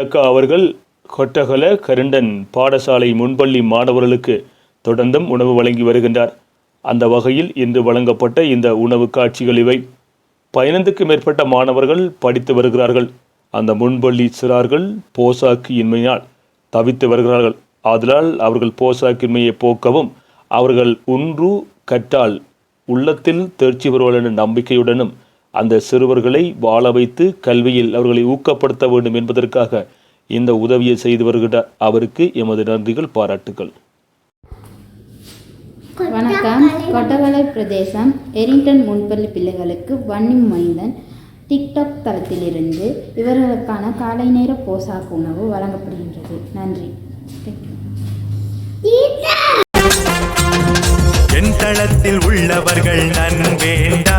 அக்கா அவர்கள் கொட்டகல கருண்டன் பாடசாலை முன்பள்ளி மாணவர்களுக்கு தொடர்ந்தும் உணவு வழங்கி வருகின்றார். அந்த வகையில் இன்று வழங்கப்பட்ட இந்த உணவு காட்சிகள் இவை. பதினைந்துக்கு மேற்பட்ட மாணவர்கள் படித்து வருகிறார்கள். அந்த முன்பள்ளி சிறார்கள் போசாக்கு இன்மையினால் தவித்து வருகிறார்கள். ஆதலால் அவர்கள் போசாக்கின்மையை போக்கவும் அவர்கள் ஒன்று கற்றால் உள்ளத்தில் தேர்ச்சி பெறுவார்கள் என்ற நம்பிக்கையுடனும் அந்த சிறுவர்களை வாழ வைத்து கல்வியில் அவர்களை ஊக்கப்படுத்த வேண்டும் என்பதற்காக இந்த உதவியை செய்து வருகின்ற அவருக்கு எமது நன்றிகள் பாராட்டுகள் வணக்கம். கொட்டவலை பிரதேசம் எரிங்டன் முன்பள்ளி பிள்ளைகளுக்கு வன்னி மைந்தன் டிக்டாக் தளத்திலிருந்து இவர்களுக்கான காலை நேர போசாக்கு உணவு வழங்கப்படுகின்றது. நன்றி. என் தளத்தில் உள்ளவர்கள் நன்வேண்டா